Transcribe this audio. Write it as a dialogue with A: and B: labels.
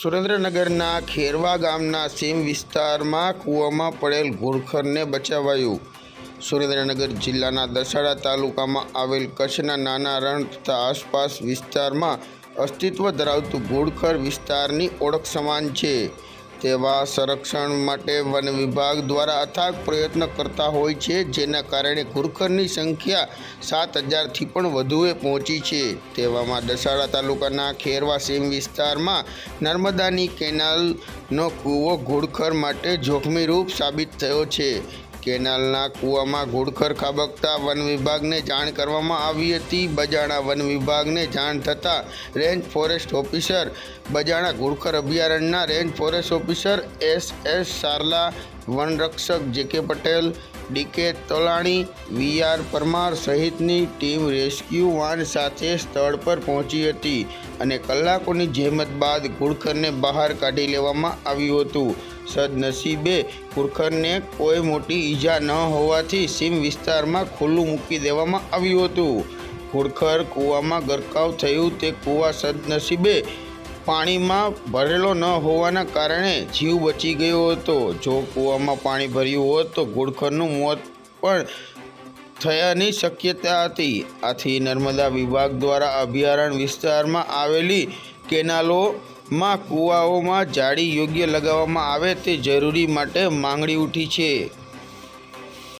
A: સુરેન્દ્રનગરના ખેરવા ગામના સીમ વિસ્તારમાં કૂવામાં પડેલ ઘુડખરને બચાવાયું. સુરેન્દ્રનગર જિલ્લાના દસાડા તાલુકામાં આવેલ કચ્છના નાના રણ તથા આસપાસ વિસ્તારમાં અસ્તિત્વ ધરાવતું ઘુડખર વિસ્તારની ઓળખ સમાન છે. તેવા સંરક્ષણ માટે વન વિભાગ દ્વારા અથાગ પ્રયત્ન કરતા હોય છે, જેના કારણે ઘુડખરની સંખ્યા સાત હજારથી પણ વધુએ પહોંચી છે. તેવામાં દસાડા તાલુકાના ખેરવા સીમ વિસ્તારમાં નર્મદાની કેનાલનો કૂવો ઘુડખર માટે જોખમીરૂપ સાબિત થયો છે. કેનાલના કૂવામાં ઘુડખર ખાબકતા વન વિભાગને જાણ કરવામાં આવી હતી. બજાણા વન વિભાગને જાણ થતાં રેન્જ ફોરેસ્ટ ઓફિસર બજાણા ઘુડખર અભયારણ્યના range forest officer S S Sarla વનરક્ષક J K Patel D K Tolani, V R Parmar સહિતની ટીમ રેસ્ક્યુ વાન સાથે સ્થળ પર પહોંચી હતી અને કલાકોની જહેમત બાદ ઘુડખરને બહાર કાઢી લેવામાં આવ્યું હતું. સદનસીબે ઘુડખરને કોઈ મોટી ઈજા ન હોવાથી સીમ વિસ્તારમાં ખુલ્લું મૂકી દેવામાં આવ્યું હતું. ઘુડખર કૂવામાં ગરકાવ થયું તે કૂવા સદનસીબે પાણીમાં ભરેલો ન હોવાના કારણે જીવ બચી ગયો હતો. જો કૂવામાં પાણી ભર્યું હોત તો ઘુડખરનું મોત પણ થયાની શક્યતા હતી. આથી નર્મદા વિભાગ દ્વારા અભયારણ્ય વિસ્તારમાં આવેલી કેનાલોમાં કૂવાઓમાં જાળી યોગ્ય લગાવવામાં આવે તે જરૂરી માટે માંગણી ઉઠી છે.